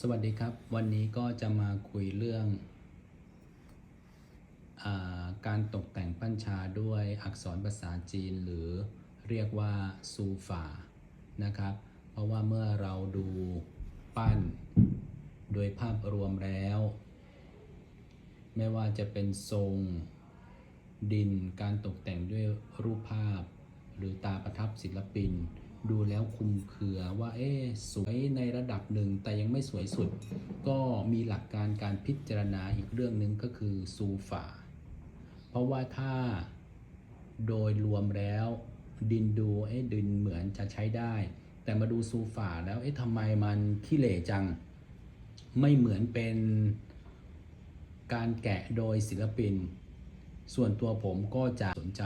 สวัสดีครับ วันนี้ก็จะมาคุยเรื่องอาการตกแต่งปั้นชาด้วยอักษรภาษาจีนหรือเรียกว่าซูฝานะครับ เพราะว่าเมื่อเราดูปั้นโดยภาพรวมแล้ว ไม่ว่าจะเป็นทรงดินการตกแต่งด้วยรูปภาพ หรือตาประทับศิลปิน ดูแล้วคุมเครือว่าเอ๊สวยในระดับหนึ่งแต่ยังไม่สวยสุด ก็มีหลักการการพิจารณาอีกเรื่องหนึ่งก็คือซูฝาเพราะว่าถ้าโดยรวมแล้วดินดูเอ๊ดินเหมือนจะใช้ได้ แต่มาดูซูฝาแล้วเอ๊ะทำไมมันขี้เหร่จัง ไม่เหมือนเป็นการแกะโดยศิลปิน ส่วนตัวผมก็จะสนใจ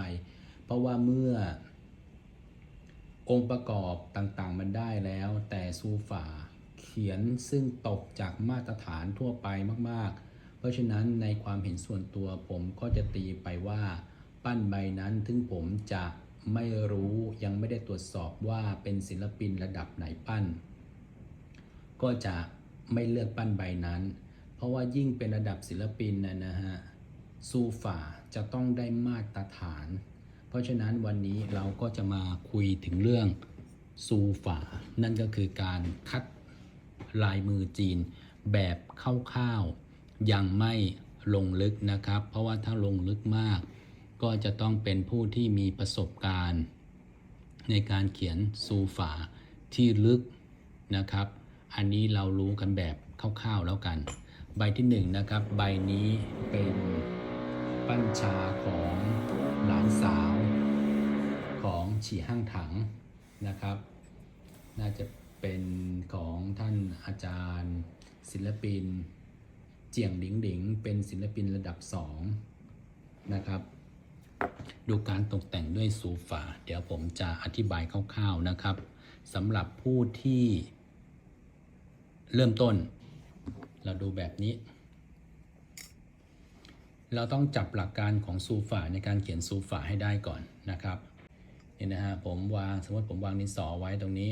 เพราะว่าเมื่อ องค์ประกอบต่างๆมันได้แล้ว แต่ซูฝาเขียนซึ่งตกจากมาตรฐานทั่วไปมากๆ เพราะฉะนั้นในความเห็นส่วนตัวผมก็จะตีไปว่า ปั้นใบนั้นถึงผมจะไม่รู้ยังไม่ได้ตรวจสอบว่าเป็นศิลปินระดับไหนปั้น ก็จะไม่เลือกปั้นใบนั้น เพราะว่ายิ่งเป็นระดับศิลปินนะนะฮะซูฝาจะต้องได้มาตรฐาน เพราะฉะนั้นวันนี้เราก็จะมาคุยถึงเรื่องซูฝา นั่นก็คือการคัดลายมือจีนแบบคร่าวๆ ยังไม่ลงลึกนะครับ เพราะว่าถ้าลงลึกมาก ก็จะต้องเป็นผู้ที่มีประสบการณ์ ในการเขียนซูฝาที่ลึกนะครับ อันนี้เรารู้กันแบบคร่าวๆแล้วกัน ใบที่หนึ่งนะครับ ใบนี้เป็นปั้นชาของหลานสาว ฉี่ห้างถังนะครับ น่าจะเป็นของท่านอาจารย์ ศิลปิน เจียงหลิงหลิงเป็นศิลปินระดับสองนะครับ ดูการตกแต่งด้วยซูฝาเดี๋ยวผมจะอธิบายคร่าวๆนะครับสำหรับผู้ที่เริ่มต้น เราดูแบบนี้ เราต้องจับหลักการของซูฝาในการเขียนซูฝาให้ได้ก่อนนะครับ นี่นะฮะผมวางสมมติผมวางดินสอไว้ตรงนี้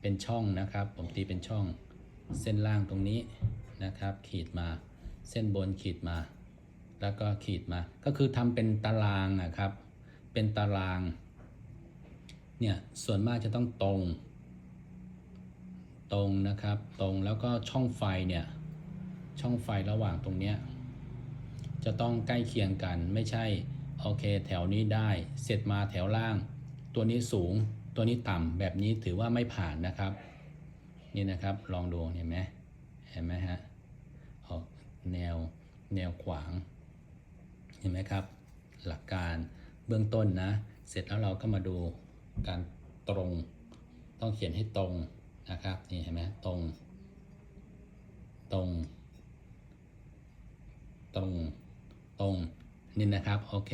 เป็นช่องนะครับ ผมตีเป็นช่องเส้นล่างตรงนี้นะครับ ขีดมาเส้นบนขีดมา แล้วก็ขีดมา ก็คือทำเป็นตารางนะครับ เป็นตารางเนี่ยส่วนมากจะต้องตรง ตรงนะครับ ตรงแล้วก็ช่องไฟเนี่ยช่องไฟระหว่างตรงเนี้ยจะต้องใกล้เคียงกันไม่ใช่ โอเค แถวนี้ได้ เสร็จมาแถวล่าง ตัวนี้สูง ตัวนี้ต่ำ แบบนี้ถือว่าไม่ผ่านนะครับ นี่นะครับ ลองดูเห็นไหมเห็นไหมฮะ ออกแนวแนวขวาง เห็นไหมครับ หลักการเบื้องต้นนะ เสร็จแล้วเราก็มาดูการตรง ต้องเขียนให้ตรงนะครับ นี่เห็นไหมตรง ตรง ตรง ตรง นี่นะครับโอเค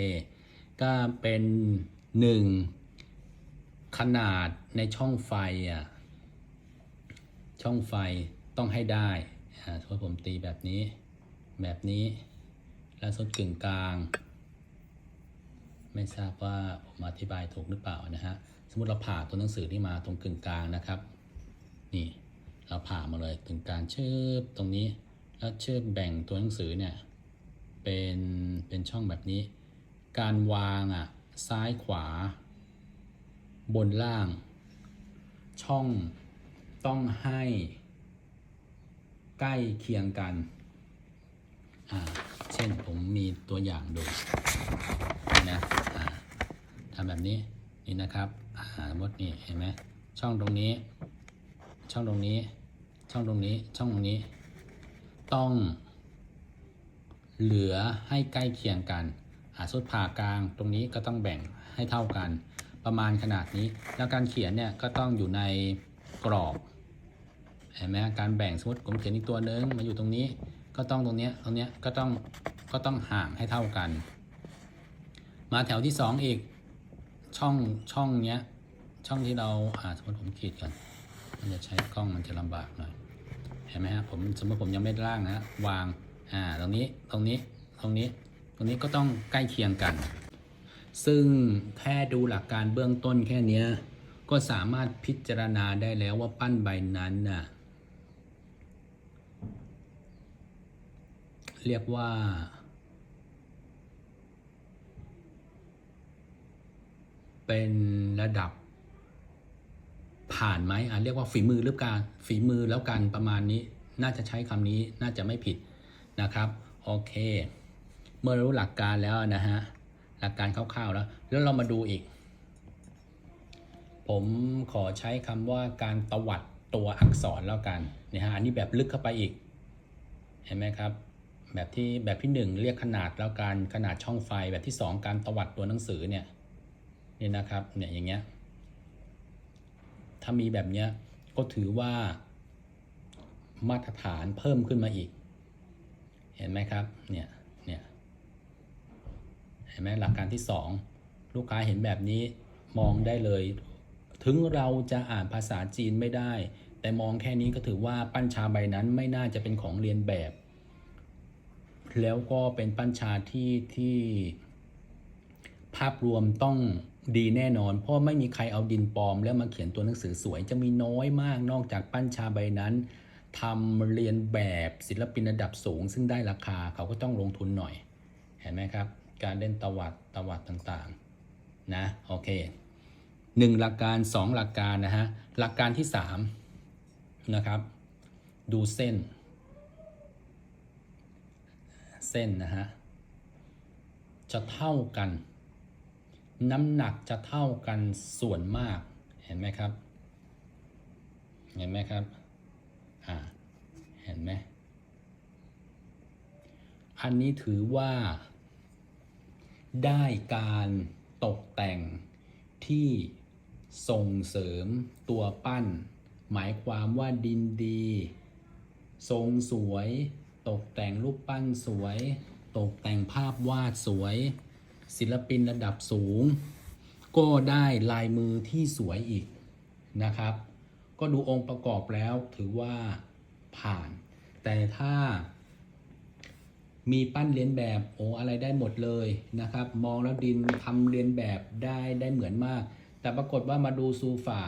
ก็เป็นหนึ่งขนาดในช่องไฟอะช่องไฟต้องให้ได้อ่าผมตีแบบนี้ แบบนี้ แล้วสุดกึ่งกลาง ไม่ทราบว่าผมอธิบายถูกหรือเปล่านะฮะสมมติเราผ่าตัวหนังสือที่มาตรงกึ่งกลางนะครับ นี่เราผ่ามาเลยกึ่งกลางเชิบตรงนี้ แล้วเชิบแบ่งตัวหนังสือเนี่ย เป็นเป็นช่องแบบนี้ การวางอะซ้ายขวา บนล่าง ช่องต้องให้ ใกล้เคียงกันอ่าเช่นผมมีตัวอย่างดูนะอ่าทำแบบนี้นี่นะครับอ่ามมตินี่เห็นไหมช่องตรงนี้ ช่องตรงนี้ ช่องตรงนี้ช่องตรงนี้ ต้อง เหลือให้ใกล้เคียงกันอาสุดผ่ากลางตรงนี้ก็ต้องแบ่งให้เท่ากัน ประมาณขนาดนี้ แล้วการเขียนเนี่ยก็ต้องอยู่ในกรอบเห็นไหมการแบ่งสมมติผมเขียนอีกตัวนึงมาอยู่ตรงนี้ก็ต้องตรงเนี้ยตรงเนี้ยก็ต้องก็ต้องห่างให้เท่ากัน มาแถวที่สองอีกช่องช่องเนี้ยช่องที่เราอ่าสมมติผมขีดกันมันจะใช้กล้องมันจะลำบากหน่อยเห็นไหมฮะผมสมมติผมยังไม่ได้ล่างนะวาง อ่าตรงนี้ตรงนี้ตรงนี้ตรงนี้ก็ต้องใกล้เคียงกัน ซึ่งแค่ดูหลักการเบื้องต้นแค่นี้ก็สามารถพิจารณาได้แล้วว่าปั้นใบนั้นน่ะเรียกว่า เป็นระดับ ผ่านไหมอะเรียกว่าฝีมือหรือการฝีมือแล้วกันประมาณนี้ น่าจะใช้คำนี้น่าจะไม่ผิด นะครับโอเค เมื่อรู้หลักการแล้วนะฮะหลักการคร่าวๆแล้วแล้วเรามาดูอีก ผมขอใช้คำว่าการตวัดตัวอักษรแล้วกันนะฮะอันนี้แบบลึกเข้าไปอีก เห็นไหมครับ แบบที่แบบที่หนึ่งเรียกขนาดแล้วการขนาดช่องไฟแบบที่สองการตวัดตัวหนังสือเนี่ยนี่นะครับเนี่ยอย่างเงี้ยถ้ามีแบบเนี้ยก็ถือว่ามาตรฐานเพิ่มขึ้นมาอีก เห็นไหมครับ เนี่ย เนี่ย เห็นไหมหลักการที่สองลูกค้าเห็นแบบนี้มองได้เลย ถึงเราจะอ่านภาษาจีนไม่ได้ แต่มองแค่นี้ก็ถือว่าปั้นชาใบนั้นไม่น่าจะเป็นของเรียนแบบ แล้วก็เป็นปั้นชาที่ที่ภาพรวมต้องดีแน่นอน เพราะไม่มีใครเอาดินปลอม แล้วมาเขียนตัวหนังสือสวยจะมีน้อยมากนอกจากปั้นชาใบนั้น ทำเรียนแบบศิลปินระดับสูง ซึ่งได้ราคาเขาก็ต้องลงทุนหน่อย เห็นไหมครับ การเล่นตวัดตวัดต่างๆนะโอเคหนึ่งหลักการสองหลักการนะฮะหลักการที่สามนะครับ ดูเส้น เส้นนะฮะจะเท่ากัน น้ำหนักจะเท่ากันส่วนมากเห็นไหมครับ เห็นไหมครับ อ่าเห็นไหมอันนี้ถือว่า ได้การตกแต่งที่ส่งเสริมตัวปั้น หมายความว่าดินดี ทรงสวย ตกแต่งรูปปั้นสวย ตกแต่งภาพวาดสวย ศิลปินระดับสูง ก็ได้ลายมือที่สวยอีกนะครับ ก็ดูองค์ประกอบแล้วถือว่าผ่าน แต่ถ้ามีปั้นเลียนแบบโอ้อะไรได้หมดเลยนะครับ มองแล้วดินทำเลียนแบบได้ได้เหมือนมาก แต่ปรากฏว่ามาดูซูฝ่า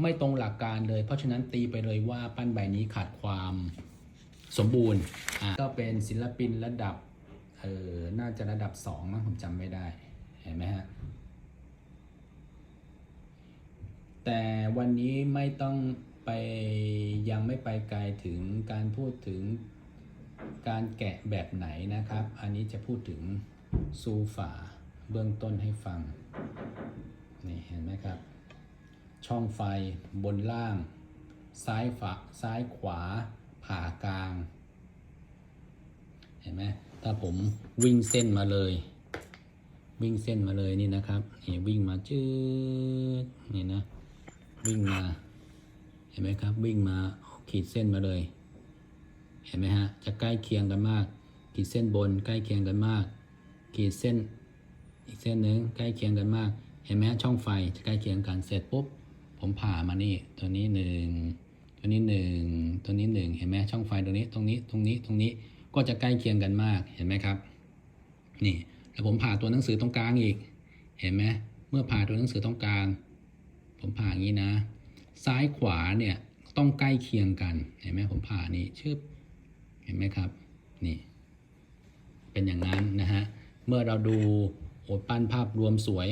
ไม่ตรงหลักการเลย เพราะฉะนั้นตีไปเลยว่าปั้นใบนี้ขาดความสมบูรณ์ก็เป็นศิลปินระดับเออน่าจะระดับสองมั้งผมจำไม่ได้ เห็นไหมฮะ แต่วันนี้ไม่ต้องไปยังไม่ไปไกลถึงการพูดถึงการแกะแบบไหนนะครับ อันนี้จะพูดถึงซูฝาเบื้องต้นให้ฟัง นี่เห็นไหมครับ ช่องไฟบนล่าง ซ้ายฝาซ้ายขวา ผ่ากลาง เห็นไหมถ้าผมวิ่งเส้นมาเลย วิ่งเส้นมาเลยนี่นะครับ นี่วิ่งมาจืดนี่นะ วิ่งมา เห็นไหมครับ วิ่งมาขีดเส้นมาเลย เห็นไหมฮะ จะใกล้เคียงกันมาก ขีดเส้นบนใกล้เคียงกันมาก ขีดเส้นอีกเส้นหนึ่งใกล้เคียงกันมาก เห็นไหมฮะช่องไฟจะใกล้เคียงกันเสร็จปุ๊บ ผมผ่ามานี่ ตัวนี้หนึ่งตัวนี้หนึ่งตัวนี้หนึ่งเห็นไหมช่องไฟตรงนี้ตรงนี้ตรงนี้ตรงนี้ก็จะใกล้เคียงกันมากเห็นไหมครับ นี่แล้วผมผ่าตัวหนังสือตรงกลางอีก เห็นไหมเมื่อผ่าตัวหนังสือตรงกลาง ผมผ่าอย่างนี้นะ ซ้ายขวาเนี่ยต้องใกล้เคียงกัน เห็นไหมผมผ่านี่ชึบ เห็นไหมครับ นี่ เป็นอย่างนั้นนะฮะ เมื่อเราดูโอปั้นภาพรวมสวย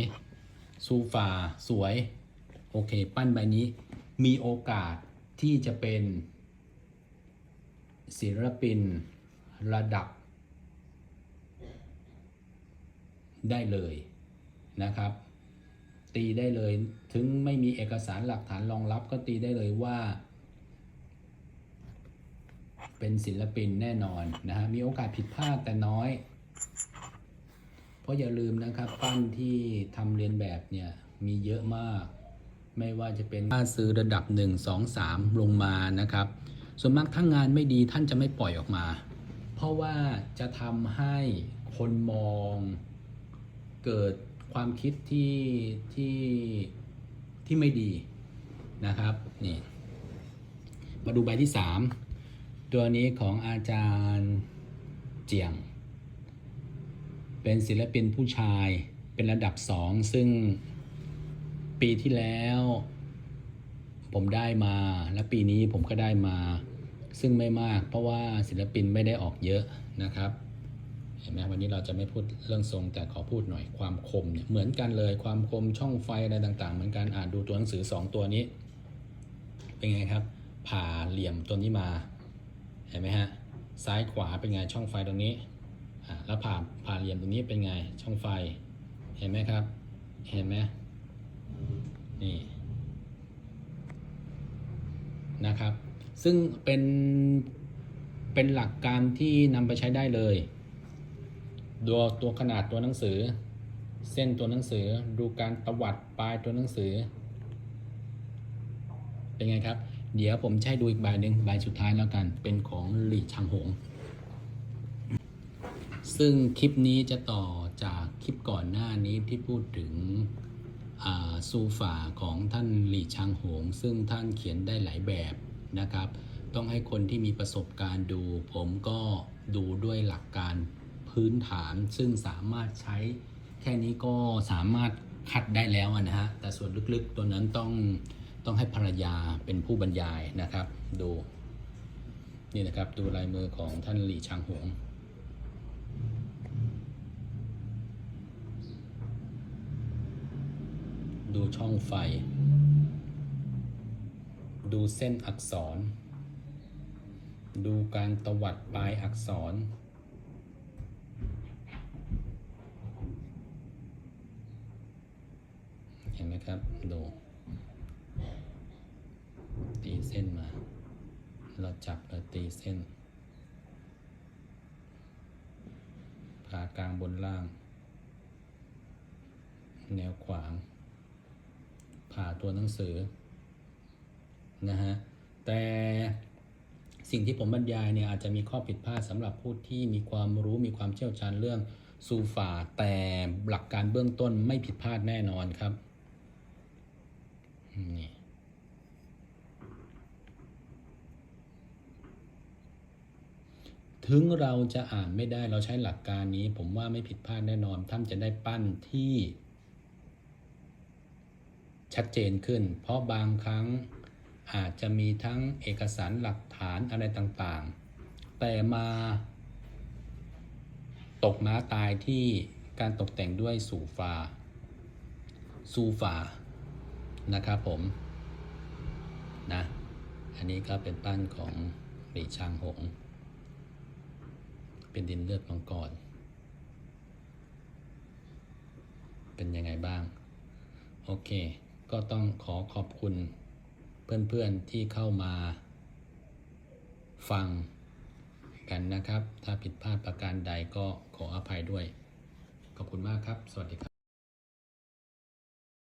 ซูฟาสวย โอเค ปั้นใบนี้ มีโอกาสที่จะเป็นศิลปินระดับได้เลยนะครับ ตีได้เลย ถึงไม่มีเอกสารหลักฐานรองรับก็ตีได้เลยว่า เป็นศิลปินแน่นอนนะฮะมีโอกาสผิดพลาดแต่น้อย เพราะอย่าลืมนะครับปั้นที่ทำเรียนแบบเนี่ยมีเยอะมาก ไม่ว่าจะเป็นค่าซื้อระดับ 1 2 3 ลงมานะครับ ส่วนมากถ้างงานไม่ดีท่านจะไม่ปล่อยออกมา เพราะว่าจะทำให้คนมองเกิด ความคิดที่ที่ที่ไม่ดีนะครับนี่มาดูใบที่ 3 ตัวนี้ของอาจารย์เจียง เป็นศิลปินผู้ชายเป็นระดับสองซึ่งปีที่แล้วผมได้มาและปีนี้ผมก็ได้มาซึ่งไม่มากเพราะว่าศิลปินไม่ได้ออกเยอะนะครับ ห็นไหมวันนี้เราจะไม่พูดเรื่องทรงแต่ขอพูดหน่อยความคมเนี่ยเหมือนกันเลยความคมช่องไฟอะไรต่างๆ เหมือนกันอ่านดูตัวหนังสือ 2 ตัวนี้ เป็นไงครับ ผ่าเหลี่ยมตัวนี้มาเห็นไหมฮะซ้ายขวาเป็นไงช่องไฟตรงนี้แล้วผ่าผ่าเหลี่ยมตรงนี้เป็นไงช่องไฟ เห็นไหมครับ เห็นไหมนี่นะครับ ซึ่งเป็นเป็นหลักการที่นำไปใช้ได้เลย ตัวตัวขนาดตัวหนังสือ เส้นตัวหนังสือ ดูการตวัดปลายตัวหนังสือ เป็นไงครับ เดี๋ยวผมใช้ดูอีกใบหนึ่งใบสุดท้ายแล้วกัน เป็นของหลี่ชังหง ซึ่งคลิปนี้จะต่อจากคลิปก่อนหน้านี้ที่พูดถึงอ่าซูฝาของท่านหลี่ชังหง ซึ่งท่านเขียนได้หลายแบบนะครับ ต้องให้คนที่มีประสบการณ์ดู ผมก็ดูด้วยหลักการ พื้นฐาน ซึ่งสามารถใช้แค่นี้ก็สามารถคัดได้แล้วนะฮะ แต่ส่วนลึกๆ ตัวนั้นต้องต้องให้ภรรยาเป็นผู้บรรยายนะครับ ดูนี่นะครับดูลายมือของท่านหลี่ชังหงดูช่องไฟ ดูเส้นอักษร ดูการตวัดปลายอักษร เห็ นไหมครับดูตีเส้นมา เราจับเราตีเส้นผ่ากลางบนล่าง แนวขวาง ผ่าตัวหนังสือนะฮะแต่สิ่งที่ผมบรรยายเนี่ยอาจจะมีข้อผิดพลาดสำหรับผู้ที่มีความรู้มีความเชี่ยวชาญเรื่องซูฟาแต่หลักการเบื้องต้นไม่ผิดพลาดแน่นอนครับ นี่ถึงเราจะอ่านไม่ได้เราใช้หลักการนี้ ผมว่าไม่ผิดพลาดแน่นอน ท่านจะได้ปั้นที่ ชัดเจนขึ้น เพราะบางครั้งอาจจะมีทั้งเอกสารหลักฐานอะไรต่างๆ แต่มาตกม้าตายที่การตกแต่งด้วยสูฟาซูฟา นะครับผมนะอันนี้ก็เป็นปั้นของหลีชางหง เป็นดินเลือดมังกร เป็นยังไงบ้าง โอเค ก็ต้องขอขอบคุณเพื่อนๆที่เข้ามาฟังกันนะครับ ถ้าผิดพลาดประการใดก็ขออภัยด้วย ขอบคุณมากครับ สวัสดีครับ